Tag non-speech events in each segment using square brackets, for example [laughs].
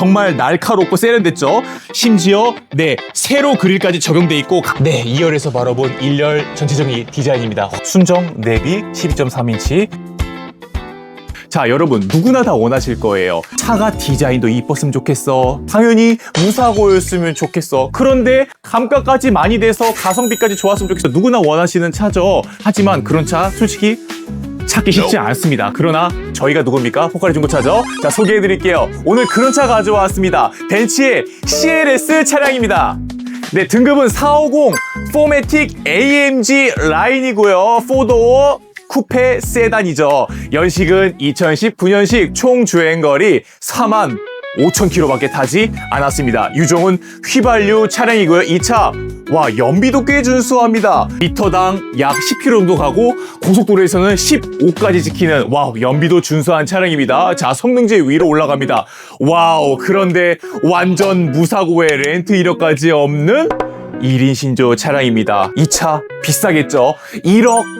정말 날카롭고 세련됐죠. 심지어 네 세로 그릴까지 적용돼 있고 네 2열에서 바라본 1열 전체적인 디자인입니다. 순정 내비 12.3인치 자, 여러분, 누구나 다 원하실 거예요. 차가 디자인도 이뻤으면 좋겠어. 당연히 무사고였으면 좋겠어. 그런데 감가까지 많이 돼서 가성비까지 좋았으면 좋겠어. 누구나 원하시는 차죠. 하지만 그런 차 솔직히 찾기 쉽지 않습니다. 그러나 저희가 누굽니까? 포카리 중고차죠? 자, 소개해 드릴게요. 오늘 그런 차 가져왔습니다. 벤츠의 CLS 차량입니다. 네, 등급은 450 포매틱 AMG 라인이고요. 4도어 쿠페 세단이죠. 연식은 2019년식 총 주행거리 4만 5천 킬로밖에 타지 않았습니다. 유종은 휘발유 차량이고요. 이 차, 와, 연비도 꽤 준수합니다. 리터당 약 10km 정도 가고 고속도로에서는 15까지 지키는 와우, 연비도 준수한 차량입니다. 자, 성능제 위로 올라갑니다. 와우, 그런데 완전 무사고에 렌트 이력까지 없는 1인 신조 차량입니다. 이 차 비싸겠죠? 1억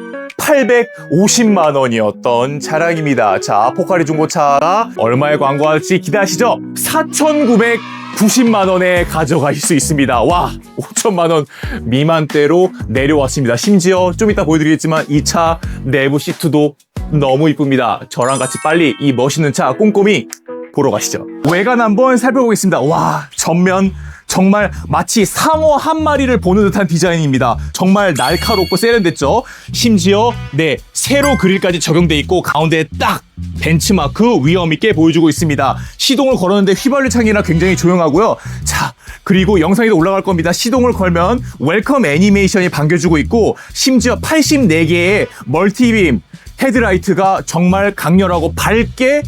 850만 원이었던 차량입니다. 자, 포카리 중고차가 얼마에 광고할지 기대하시죠? 4,990만 원에 가져가실 수 있습니다. 와, 5천만 원 미만대로 내려왔습니다. 심지어 좀 이따 보여드리겠지만 이 차 내부 시트도 너무 이쁩니다. 저랑 같이 빨리 이 멋있는 차 꼼꼼히 보러 가시죠. 외관 한번 살펴보겠습니다. 와, 전면 정말 마치 상어 한 마리를 보는 듯한 디자인입니다. 정말 날카롭고 세련됐죠? 심지어 네 세로 그릴까지 적용돼 있고 가운데에 딱 벤츠마크 위험 있게 보여주고 있습니다. 시동을 걸었는데 휘발유 창이라 굉장히 조용하고요. 자, 그리고 영상에도 올라갈 겁니다. 시동을 걸면 웰컴 애니메이션이 반겨주고 있고 심지어 84개의 멀티빔 헤드라이트가 정말 강렬하고 밝게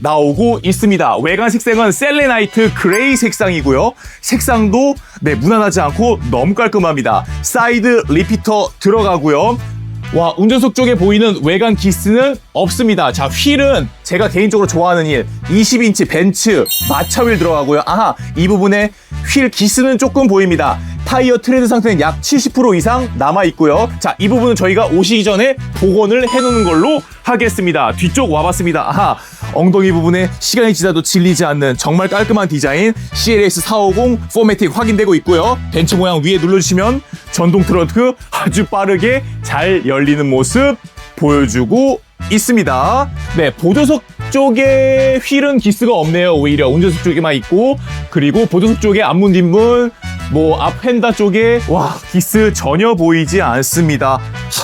나오고 있습니다. 외관 색상은 셀레나이트 그레이 색상이고요. 색상도 네, 무난하지 않고 너무 깔끔합니다. 사이드 리피터 들어가고요. 와, 운전석 쪽에 보이는 외관 기스는 없습니다. 자, 휠은 제가 개인적으로 좋아하는 일, 20인치 벤츠 마차 휠 들어가고요. 아하, 이 부분에 휠 기스는 조금 보입니다. 타이어 트레드 상태는 약 70% 이상 남아 있고요. 자, 이 부분은 저희가 오시기 전에 복원을 해놓는 걸로 하겠습니다. 뒤쪽 와봤습니다. 아하, 엉덩이 부분에 시간이 지나도 질리지 않는 정말 깔끔한 디자인 CLS 450 포매틱 확인되고 있고요. 벤츠 모양 위에 눌러주시면 전동 트렁크 아주 빠르게 잘 열리는 모습 보여주고 있습니다. 네, 보조석 쪽에 휠은 기스가 없네요. 오히려 운전석 쪽에만 있고 그리고 보조석 쪽에 앞문 뒷문 뭐 앞 휀다 쪽에 와 기스 전혀 보이지 않습니다.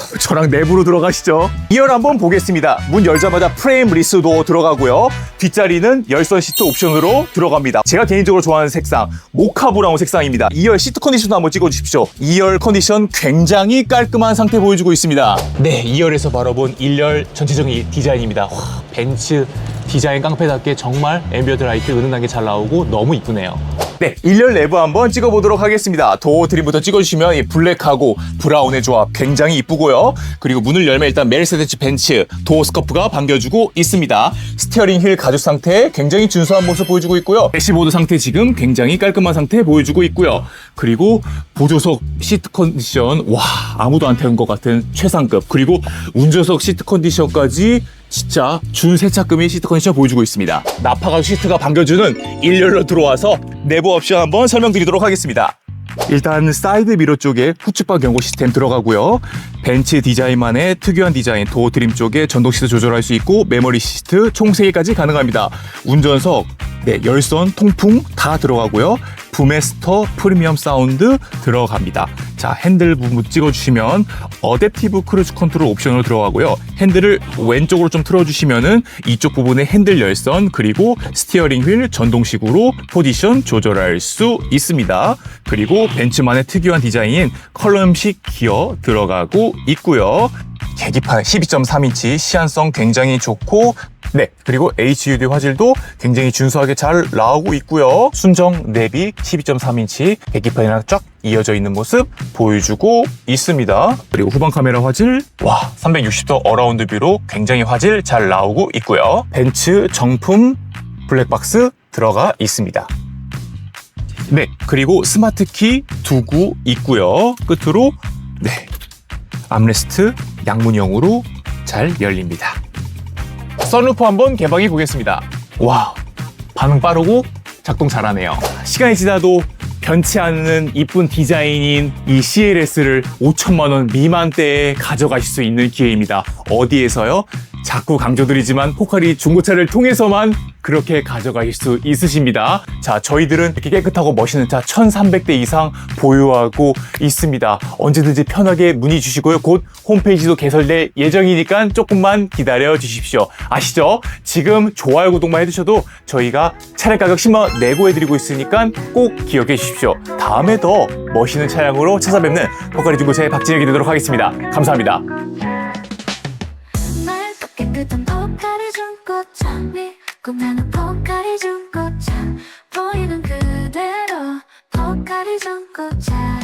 하, [laughs] 저랑 내부로 들어가시죠. 2열 한번 보겠습니다. 문 열자마자 프레임 리스도 들어가고요. 뒷자리는 열선 시트 옵션으로 들어갑니다. 제가 개인적으로 좋아하는 색상 모카 브라운 색상입니다. 2열 시트 컨디션도 한번 찍어주십시오. 2열 컨디션 굉장히 깔끔한 상태 보여주고 있습니다. 네, 2열에서 바라본 1열 전체적인 디자인입니다. 와, 벤츠 디자인 깡패답게 정말 앰비언트 라이트 은은하게 잘 나오고 너무 이쁘네요. 네, 1열 내부 한번 찍어보도록 하겠습니다. 도어 트림부터 찍어주시면 이 블랙하고 브라운의 조합 굉장히 이쁘고요. 그리고 문을 열면 일단 메르세데스 벤츠 도어 스커프가 반겨주고 있습니다. 스티어링 휠 가죽 상태 굉장히 준수한 모습 보여주고 있고요. 대시보드 상태 지금 굉장히 깔끔한 상태 보여주고 있고요. 그리고 보조석 시트 컨디션 와 아무도 안 태운 것 같은 최상급 그리고 운전석 시트 컨디션까지 진짜 준세차급의 시트 컨디션 보여주고 있습니다. 나파가 시트가 반겨주는 일렬로 들어와서 내부 옵션 한번 설명드리도록 하겠습니다. 일단 사이드 미러 쪽에 후측방 경고 시스템 들어가고요. 벤츠 디자인만의 특유한 디자인 도어 트림 쪽에 전동 시트 조절할 수 있고 메모리 시트 총 3개까지 가능합니다. 운전석, 네, 열선, 통풍 다 들어가고요. 부메스터 프리미엄 사운드 들어갑니다. 자, 핸들 부분 찍어주시면 어댑티브 크루즈 컨트롤 옵션으로 들어가고요. 핸들을 왼쪽으로 좀 틀어주시면은 이쪽 부분에 핸들 열선 그리고 스티어링 휠 전동식으로 포지션 조절할 수 있습니다. 그리고 벤츠만의 특유한 디자인인 컬럼식 기어 들어가고 있고요. 계기판 12.3인치 시안성 굉장히 좋고 네 그리고 HUD 화질도 굉장히 준수하게 잘 나오고 있고요. 순정 내비 12.3인치 계기판이랑 쫙 이어져 있는 모습 보여주고 있습니다. 그리고 후방 카메라 화질 와 360도 어라운드 뷰로 굉장히 화질 잘 나오고 있고요. 벤츠 정품 블랙박스 들어가 있습니다. 네 그리고 스마트 키 두고 있고요. 끝으로 네 암레스트 양문형으로 잘 열립니다. 선루프 한번 개방해 보겠습니다. 와 반응 빠르고 작동 잘하네요. 시간이 지나도 변치 않는 이쁜 디자인인 이 CLS를 5천만 원 미만대에 가져가실 수 있는 기회입니다. 어디에서요? 자꾸 강조드리지만 포카리 중고차를 통해서만 그렇게 가져가실 수 있으십니다. 자, 저희들은 이렇게 깨끗하고 멋있는 차 1300대 이상 보유하고 있습니다. 언제든지 편하게 문의 주시고요. 곧 홈페이지도 개설될 예정이니까 조금만 기다려 주십시오. 아시죠? 지금 좋아요, 구독만 해주셔도 저희가 차량 가격 10만원 내고 해드리고 있으니까 꼭 기억해 주십시오. 다음에 더 멋있는 차량으로 찾아뵙는 포카리 중고차의 박진혁이 되도록 하겠습니다. 감사합니다. 깨끗한 포카리 중고차 믿고 나는 포카리 중고차 보이는 그대로 포카리 중고차